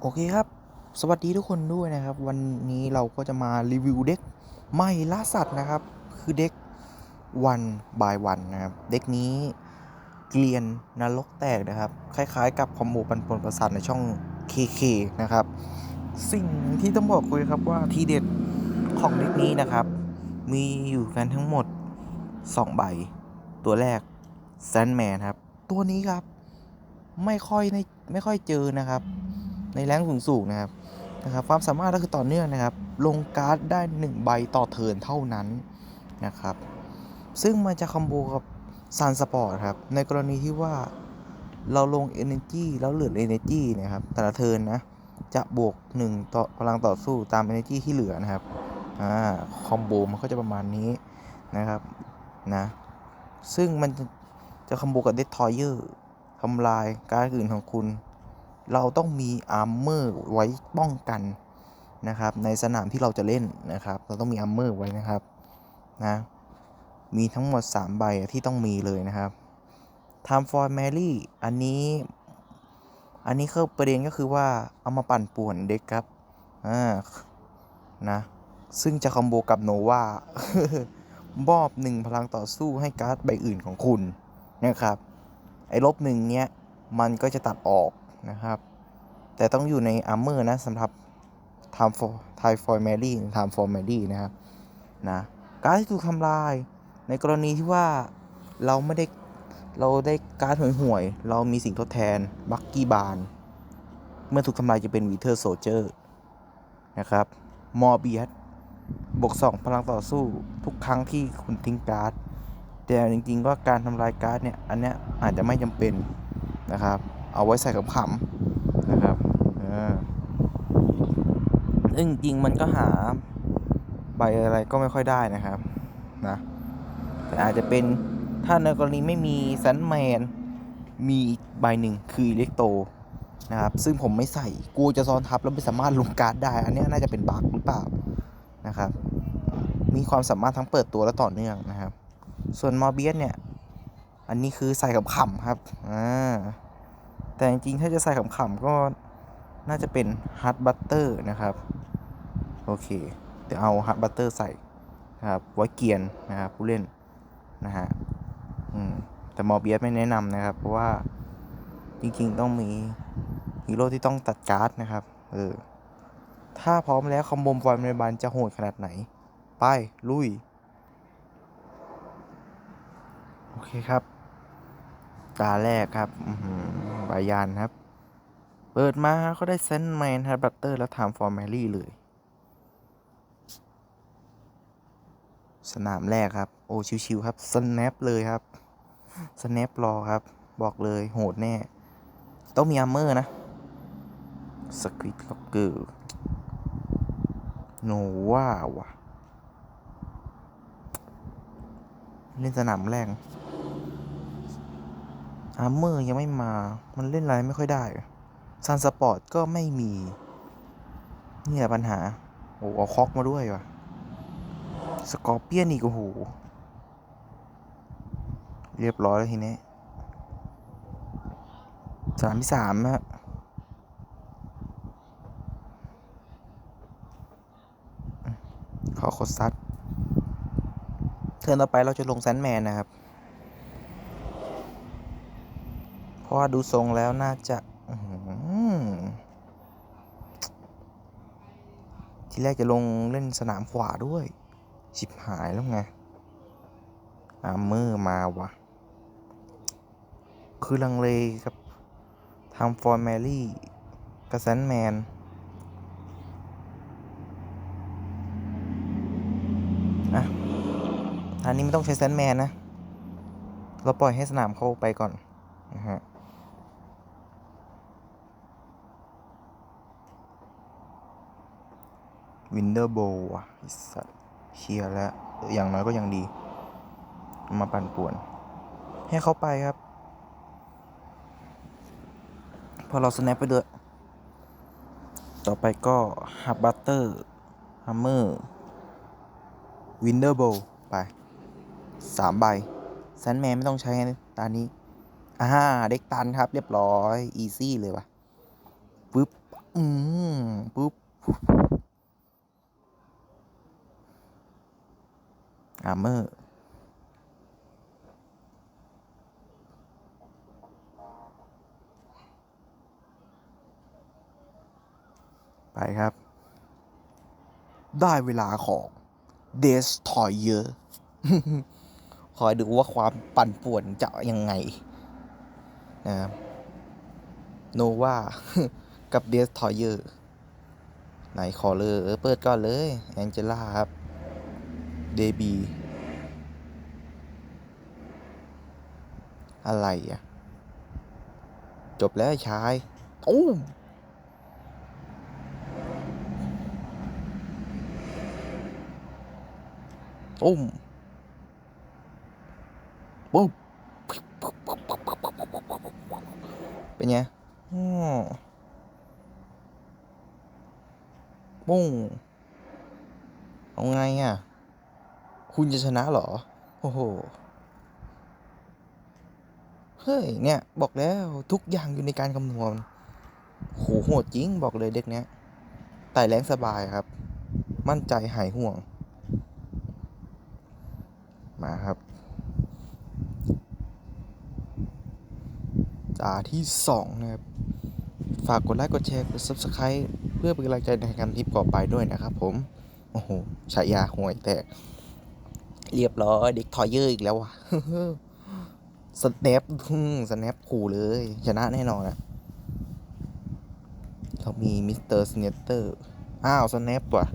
โอเคครับ สวัสดีทุกคนด้วยนะครับ วันนี้เราก็จะมารีวิวเด็กไม่ล่าสัตว์นะครับ คือเด็กวันบายวันนะครับ เด็กนี้เกลียนนรกแตกนะครับ คล้ายๆ กับคอมโบปันปนประสาทในช่อง KK นะครับ สิ่งที่ต้องบอกคุยครับว่าทีเด็ดของเด็กนี้นะครับ มีอยู่กันทั้งหมด 2 ใบ ตัวแรกแซนแมนครับ ตัวนี้ครับไม่ค่อยในไม่ค่อยเจอนะครับ ในแรงสูงสูงๆนะครับนะครับ ความสามารถก็คือต่อเนื่องนะครับ ลงการ์ดได้ 1 ใบต่อเทินเท่านั้นนะครับ ซึ่งมันจะคอมโบกับซันสปอร์ตครับ ในกรณีที่ว่าเราลง Energy แล้วเหลือ Energy นะครับ แต่ละเทินนะ จะบวก 1 ต่อพลังต่อสู้ตาม Energy ที่เหลือนะครับ อ่า คอมโบมันก็จะประมาณนี้นะครับ นะ ซึ่งมันจะคอมโบกับเด t ทอยเยอร์ทำลายการดอื่นของคุณ เราต้องมีอาร์เมอร์ไว้ป้องกันนะครับ ในสนามที่เราจะเล่นนะครับ เราต้องมีอาร์เมอร์ไว้นะครับนะมีทั้งหมด 3 ใบที่ต้องมีเลยนะครับ Time for Mary อันนี้ อันนี้คือประเด็นก็คือว่าเอามาปั่นป่วนเด็กครับอ่านะซึ่งจะคอมโบกับโนวามอบหนึ่งพลังต่อสู้ให้การ์ดใบอื่นของคุณนะครับ ไอ้ลบหนึ่งเนี้ย มันก็จะตัดออก นะครับ แต่ต้องอยู่ในอาร์เมอร์นะสำหรับ Time for Time for Mary Time for Mary นะครับนะการที่ถูกทำลายในกรณีที่ว่าเราไม่ได้เราได้การห่วยๆเรามีสิ่งทดแทนบักกี้บานเมื่อถูกทำลายจะเป็นวีเทอร์โซเจอร์นะครับมอร์เบียสบวก2พลังต่อสู้ทุกครั้งที่คุณทิ้งการ์ด แต่จริงๆว่าการทำลายการ์ดเนี่ย อันเนี้ยอาจจะไม่จำเป็นนะครับ เอาไว้ใส่ขำๆนะครับอ่าซึ่งจริงๆมันก็หาใบอะไรก็ไม่ค่อยได้นะครับนะแต่อาจจะเป็นถ้าในกรณีไม่มีซันแมนมีอีกใบหนึ่งคือเล็กโตนะครับ ซึ่งผมไม่ใส่กลัวจะซ้อนทับแล้วไม่สามารถลงการ์ดได้ อันเนี้ยน่าจะเป็นบั๊กหรือเปล่านะครับ มีความสามารถทั้งเปิดตัวและต่อเนื่องนะครับ ส่วนมอร์เบียสเนี่ย อันนี้คือใส่กับขำๆครับ อ่า แต่จริงๆ ถ้าจะใส่ขำๆ ก็น่าจะเป็นฮัตบัตเตอร์นะครับ โอเค เดี๋ยวเอาฮัตบัตเตอร์ใส่นะครับไว้เกียนนะครับผู้เล่นนะฮะอืมแต่มอเบียสไม่แนะนำนะครับ เพราะว่าจริงๆ ต้องมีฮีโร่ที่ต้องตัดการ์ดนะครับ เออ ถ้าพร้อมแล้วคอมโบฟอยล์ในบันจะโหดขนาดไหน ไป ลุย โอเคครับ ตาแรกครับ อื บายานครับ เปิดมาก็ได้เซนแมนฮัตบัตเตอร์แล้วไทม์ฟอร์แมรี่เลย สนามแรกครับ โอ้ชิวๆครับสแนปเลยครับสแนปรอครับ บอกเลยโหดแน่ ต้องมีอาร์เมอร์นะสควิตล็อกเกอร์โนว่าว่ะเล่นสนามแรก อาร์เมอร์ยังไม่มา มันเล่นอะไรไม่ค่อยได้ซันสปอร์ตก็ไม่มี นี่แหละปัญหา โอ้เอาคอกมาด้วยว่ะ สกอร์เปียนอีกโอ้โห เรียบร้อยแล้วทีนี้สามที่สามนะฮะขอคดซัดเทิร์นต่อไปเราจะลงแซนแมนนะครับ เพราะว่าดูทรงแล้วน่าจะทีแรกจะลงเล่นสนามขวาด้วย ชิบหายแล้วไงอาร์เมอร์มาวะคือลังเลกับทำฟอร์แมรี่กับแซนแมนอะอันนี้ไม่ต้องใช้แซนแมนนะ เราปล่อยให้สนามเข้าไปก่อนนะฮะ วินเดอร์โบว่ะไอสัตว์เชียร์แล้ว อย่างน้อยก็ยังดี มาปั่นป่วน ให้เขาไปครับ พอเราสแนปไปด้วย ต่อไปก็ฮับบัตเตอร์ฮัมเมอร์วินเดอร์โบไปสามใบแซนแมนไม่ต้องใช้ตานี้อ่าเด็กตันครับ เรียบร้อย อีซี่เลยว่ะ ปึ๊บ อืมปุ๊บ อาร์เมอร์ไปครับ ได้เวลาของ Destroyer คอยดูว่าความปั่นป่วนจะยังไงนะครับโนวากับ Destroyer ไหนขอเลยเออเปิดก่อนเลย แองเจล่าครับ เดบี อะไรอะ จบแล้วชายตุ้มตุ้มปุ๊บเป็นไงอ๋อปุ้งเอาไงอะ คุณจะชนะเหรอ โอ้โห เฮ้ย เนี่ยบอกแล้วทุกอย่างอยู่ในการคำนวณโหโหดจริงบอกเลยเด็กเนี้ยไต่แรงสบายครับ มั่นใจหายห่วง มาครับตาที่สองนะครับ ฝากกดไลค์กดแชร์กด Subscribe เพื่อเป็นกำลังใจในการทิปต่อไปด้วยนะครับผม โอ้โหฉายาห่วยแต่ เรียบร้อยเด็กทอยเยอร์อีกแล้วว่ะ สแนปสแนปขู่เลย ชนะแน่นอนอะเรามีมิสเตอร์สเนเตอร์ อ้าว สแนปว่ะ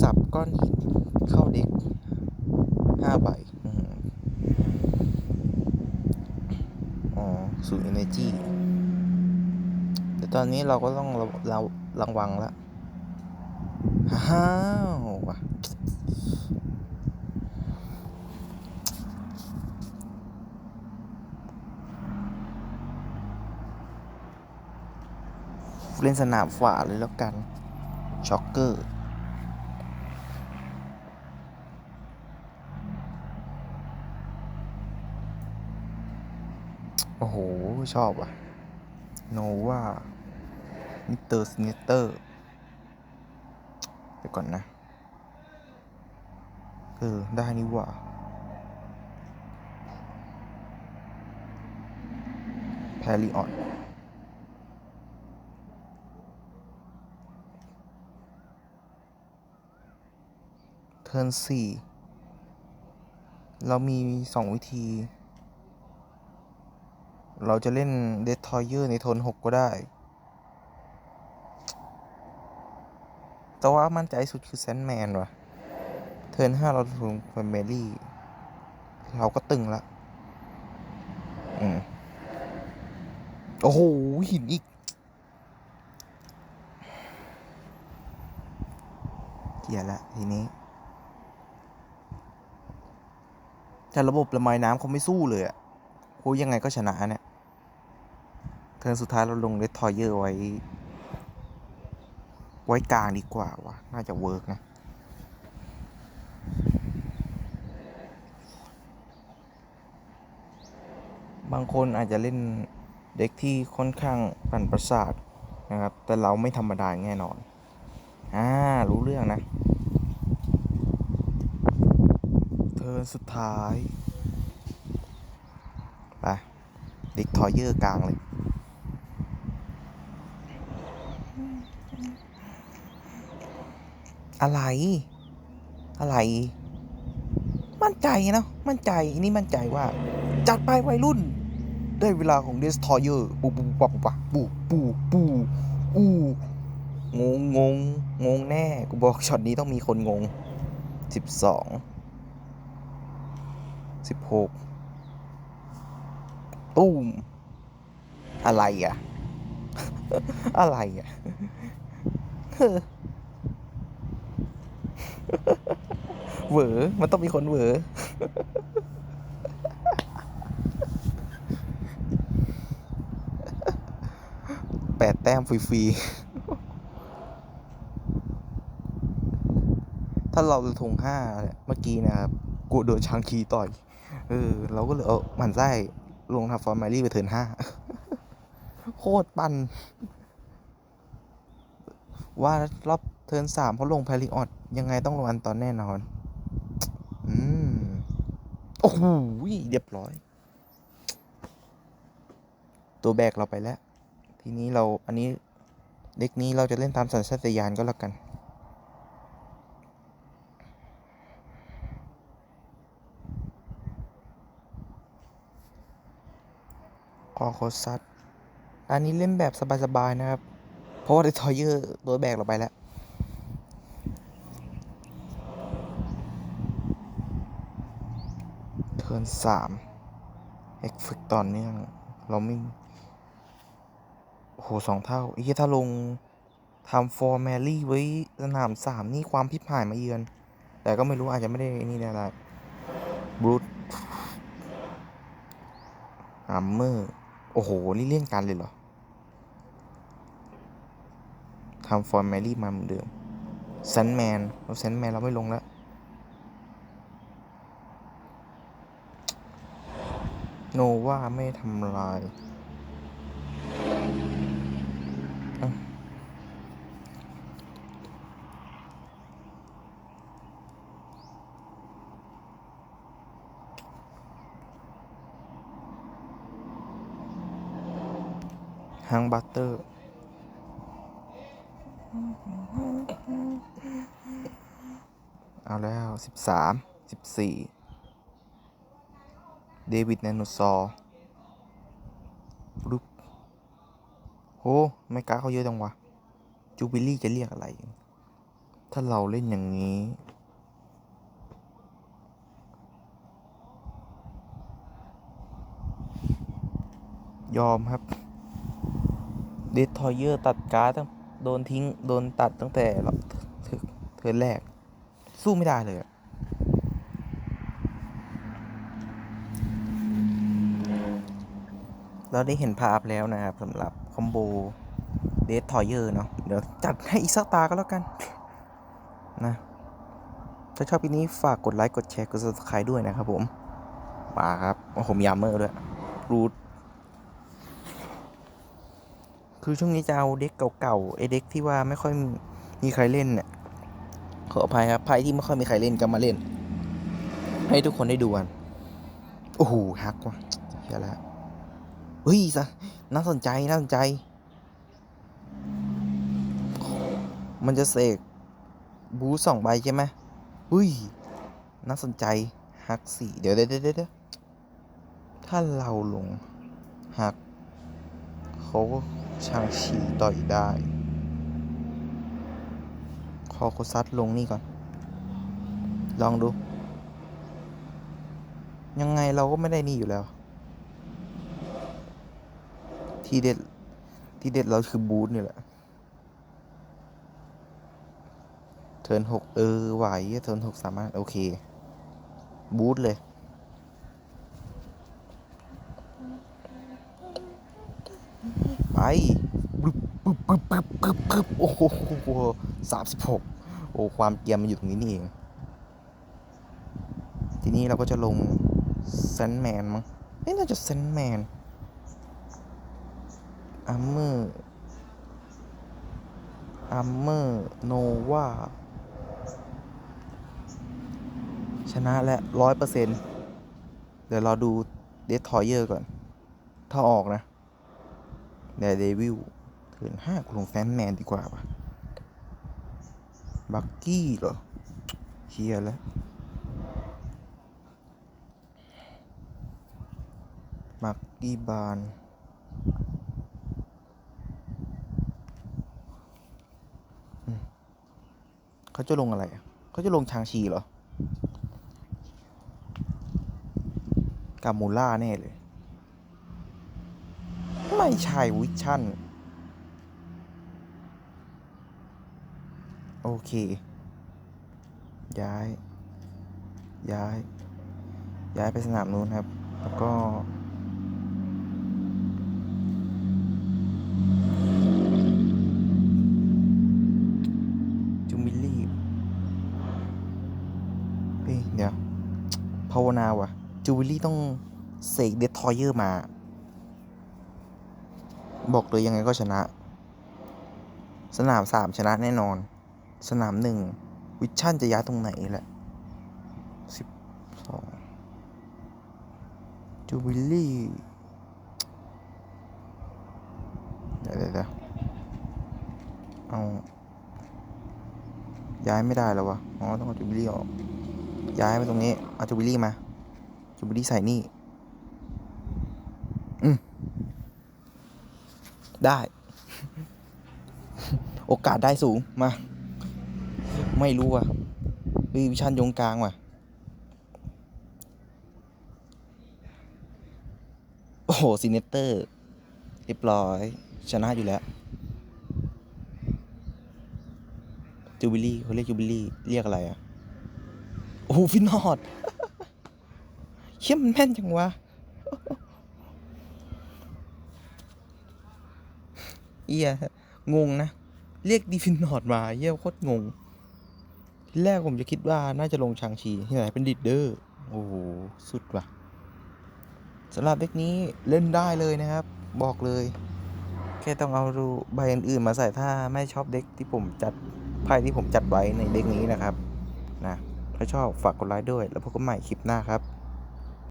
สับก้อนหินเข้าเด็กห้าใบอืมอ๋อสูเอเนจีแต่ตอนนี้เราก็ต้องระเราระวังล้วฮ้าวว่ะ เล่นสนามฝ่าเลยแล้วกันช็อกเกอร์โอ้โห ชอบว่ะ โนวามิเตอร์สเนเตอร์เดี๋ยวก่อนนะ เออ ได้นี่ว่าแพริออน ทิร์นสี่เรามีสองวิธี เราจะเล่นเด t ทอยเยอร์ในโทนหกก็ได้ แต่ว่ามั่นใจสุดคือแซนแมนว่ะ เทิร์นห้าเราลงแฟมิลี่ เราก็ตึงละอืมโอ้โห หินอีก เกียร์ละทีนี้ แต่ระบบระบายน้ำเขาไม่สู้เลยอะโหยังไงก็ชนะเนี่ยเทิร์นสุดท้ายเราลงเลททอยเยอร์ไว้ ไว้กลางดีกว่าวะน่าจะเวิร์กนะบางคนอาจจะเล่นเด็กที่ค่อนข้างปั่นประสาทนะครับ แต่เราไม่ธรรมดาแน่นอน อ่า รู้เรื่องนะ เทิ ร์นสุดท้ายไปด็กทอยเยอร์กลางเลยอะไร อะไร มั่นใจเนาะมั่นใจอันนี้มั่นใจว่า จัดไปวัยรุ่น ได้เวลาของเดสทอยเยอร์ปูปูปับปับปูปูปูอู้งงงงงงแน่ กูบอกช็อตนี้ต้องมีคนงงสิบ สิบหกตุ้ม อะไรอะ อะไรอะเหวอมันต้องมีคนเหวอแปดแต้มฟรีๆ ถ้าเราทงห้าเนี่ยเมื่อกี้นะครับ กูโดนชังคีต่อย เออ เราก็เลยเอาหมันไส้ลงทำฟอร์มารี่ไปเทิร์นห้าโคตรปันว่ารอบเทิร์นสามเขาลงแพลิออดยังไงต้องลงอันตอนแน่นอน อืม โอ้โหเรียบร้อย ตัวแบกเราไปแล้ว ทีนี้เราอันนี้เด็กนี้เราจะเล่นตามสัญชาตญาณก็แล้วกัน คอโคซัดอันนี้เล่นแบบสบายๆนะครับ เพราะว่าเดทอยเยอร์ตัวแบกเราไปแล้วเทิร์นสามเอฟเฟกต่อเนื่องเราไม่โอ้โหสองเท่าไอ้เหี้ยถ้าลงทำฟอร์แมรี่ไว้สนามสามนี่ความพิพายมาเยือน แต่ก็ไม่รู้อาจจะไม่ได้นี่ได้ละบรูทอัมเมอร์ โอ้โห นี่เลี่ยนกันเลยเหรอทำฟอร์แมรี่มาเหมือนเดิมแซนแมนเราแซนแมนเราไม่ลงแล้วโนว่าไม่ทำลาย ฮังบัตเตอร์ เอาแล้วสิบสามสิบสี่เดวิดแนโนซอร์รูปโหไม่กล้าเขาเยอะจังวะ จูบิลี่จะเรียกอะไร ถ้าเราเล่นอย่างนี้ยอมครับ เดททอยเยอร์ตัดการ์ดตั้งโดนทิ้ง โดนตัดตั้งแต่เทิร์นเทิร์นแรก สู้ไม่ได้เลยเราได้เห็นภาพแล้วนะครับสำหรับคอมโบเดททอยเยอร์เนาะเดี๋ยวจัดให้อีกสักตาก็แล้วกัน นะถ้าชอบคลิปนี้ฝากกดไลค์ กดแชร์ กด subscribe ด้วยนะครับผมมาครับ โอ้โหมีอาร์เมอร์ด้วยรูท คือช่วงนี้จะเอาเด็กเก่าๆไอเด็กที่ว่าไม่ค่อยมีใครเล่นเนี่ยขออภัยครับไพ่ที่ไม่ค่อยมีใครเล่นก็มาเล่น ให้ทุกคนได้ดูกันโอ้โหฮักว่ะเฮียแล้วเฮ้ยซะน่าสนใจน่าสนใจ มันจะเสกบูสองใบใช่ไหมเฮ้ยน่าสนใจฮักสี่เดี๋ยวเดี๋ยวเดี๋ยวถ้าเราลงฮักเขาก็ ช่างฉี่ต่อยได้ คอโคซัดลงนี่ก่อน ลองดู ยังไงเราก็ไม่ได้นี่อยู่แล้ว ทีเด็ด ทีเด็ดเราคือบูธนี่แหละ เทิร์นหกเออไหว เทิร์นหกสามารถ โอเค บูธเลย ปปึ๊บปึ๊บปึ๊บปึ๊บปึ๊บปึ๊บโอ้โหสามสิบหกโอ้ความเกรียมมันอยู่ตรงนี้นี่เองทีนี้เราก็จะลงเซนแมนมั้งเอ๊ะน่าจะเซนแมนอัมเมอร์อัมเมอร์โนวาชนะและร้อยเปอร์เซ็นต์เดี๋ยวเราดูเดททอยเยอร์ก่อน ถ้าออกนะ เดเดวิลเถินห้ากูลงแฟนแมนดีกว่าปะบักกี้เหรอเฮียแล้วบักกี้บานเขาจะลงอะไรอะเขาจะลงชางชีเหรอกามูล่าแน่เลย ไม่ใช่วิชั่น โอเค ย้าย ย้าย ย้ายไปสนามนู้นครับ แล้วก็จูมิลี่เฮ้ยเดี๋ยวภาวนาว่ะจูวิลลี่ต้องเสกเดททอยเยอร์มา บอกเลยยังไงก็ชนะ สนามสามชนะแน่นอน สนามหนึ่งวิชั่นจะย้ายตรงไหนแหละสิบสองจูบิลลี่เดี๋ยวเดี๋ยวเดี๋ยวเอา ย้ายไม่ได้แล้ววะ อ๋อ ต้องเอาจูบิลลี่ออก ย้ายมาตรงนี้ เอาจูบิลลี่มา จูบิลลี่ใส่นี่ อืม ได้ โอกาสได้สูง มา ไม่รู้อะวิวิชันยงกลางว่ะ โอ้โหซีเนเตอร์เรียบร้อย ชนะอยู่แล้วจูบิลี่เขาเรียกจูบิลี่เรียกอะไรอะ โอ้โหฟินฮอดเชี่ยมันแม่นจังวะ เอียงงนะ เรียกดีฟินนอร์ดมาเยี่ยโคตรงงทีแรกผมจะคิดว่าน่าจะลงชางชีที่ไหนเป็นดิดเดอร์ โอ้โห สุดว่ะสำหรับเด็กนี้เล่นได้เลยนะครับ บอกเลย แค่ต้องเอาดูใบอื่นๆมาใส่ถ้าไม่ชอบเด็กที่ผมจัดไพ่ที่ผมจัดไว้ในเด็กนี้นะครับนะถ้าชอบฝากกดไลค์ด้วย แล้วพบกันใหม่คลิปหน้าครับ